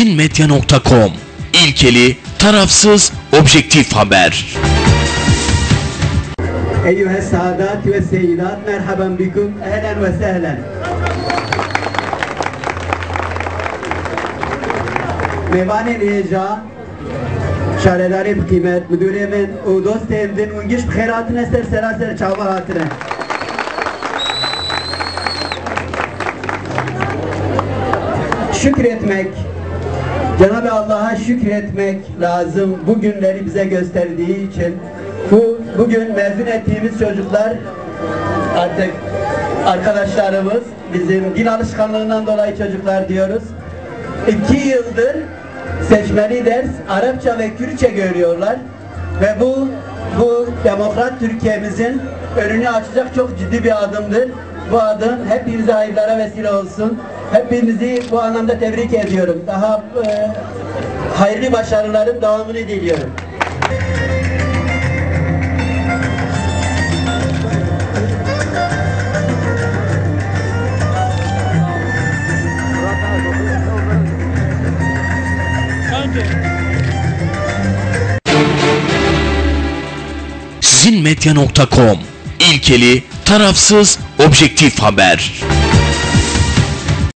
Erzinmedya.com İlkeli, tarafsız, objektif haber. Eyyühe saadat ve seyidat merhaben bikum ehlen ve sehlen. Mevan-ı Rica, kıymet, müdürümün, o dost evdin, ungiş bkhiratine ser seraser çava hatine. Şükretmek, Cenab-ı Allah'a şükretmek lazım bu günleri bize gösterdiği için. Bu bugün mezun ettiğimiz çocuklar artık arkadaşlarımız bizim dil alışkanlığından dolayı çocuklar diyoruz. İki yıldır seçmeli ders Arapça ve Kürtçe görüyorlar ve bu bu demokrat Türkiye'mizin önünü açacak çok ciddi bir adımdır. Bu adım hepinize hayırlara vesile olsun. Hepinizi bu anlamda tebrik ediyorum. Daha e, hayırlı başarıların devamını diliyorum. sizinmedya.com İlkeli, tarafsız, objektif haber.